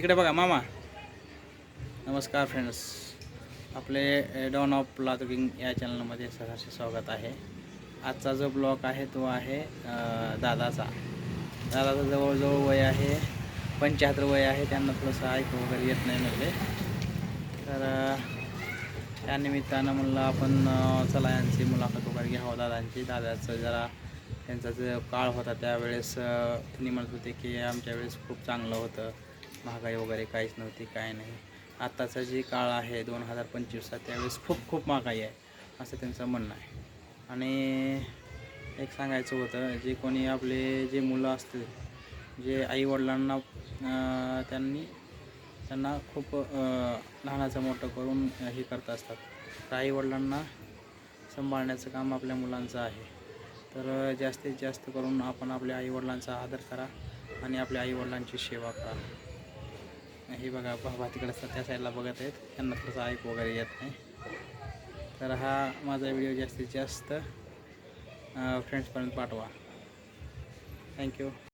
तिकडे बघा मामा. नमस्कार फ्रेंड्स आपले डॉन ऑफ लातुकिंग या चॅनलमध्ये सहर्ष स्वागत आहे. आजचा जो ब्लॉग आहे तो आहे दादाचा दादाचा. दादाचं जवळजवळ वय आहे पंच्याहत्तर वय आहे. त्यांना थोडंसं ऐकू वगैरे येत नाही म्हणजे तर त्यानिमित्तानं त्या निमित्तानं म्हणलं आपण चला यांची मुलाखत वगैरे घ्यावं. दादांची दादाचं जरा त्यांचा जो काळ होता त्यावेळेस त्यांनी म्हणत होते की आमच्या वेळेस खूप चांगलं होतं. महागाई वगैरे काहीच नव्हती काय नाही. आत्ताचा जे काळ आहे दोन हजार पंचवीसचा त्यावेळेस खूप खूप महागाई आहे असं त्यांचं म्हणणं आहे. आणि एक सांगायचं होतं जे कोणी आपले जे मुलं असतील जे आईवडिलांना त्यांनी त्यांना खूप लहानाचं मोठं करून हे करत असतात. तर आईवडिलांना सांभाळण्याचं काम आपल्या मुलांचं आहे. तर जास्तीत जास्त करून आपण आपल्या आईवडिलांचा आदर करा आणि आपल्या आईवडिलांची सेवा करा. हे बघा बाबा तिकडे असतात त्या साईडला बघत आहेत. त्यांना थोडंसं ऐक वगैरे येत नाही. तर हा माझा व्हिडिओ जास्तीत जास्त फ्रेंड्सपर्यंत पाठवा. थँक्यू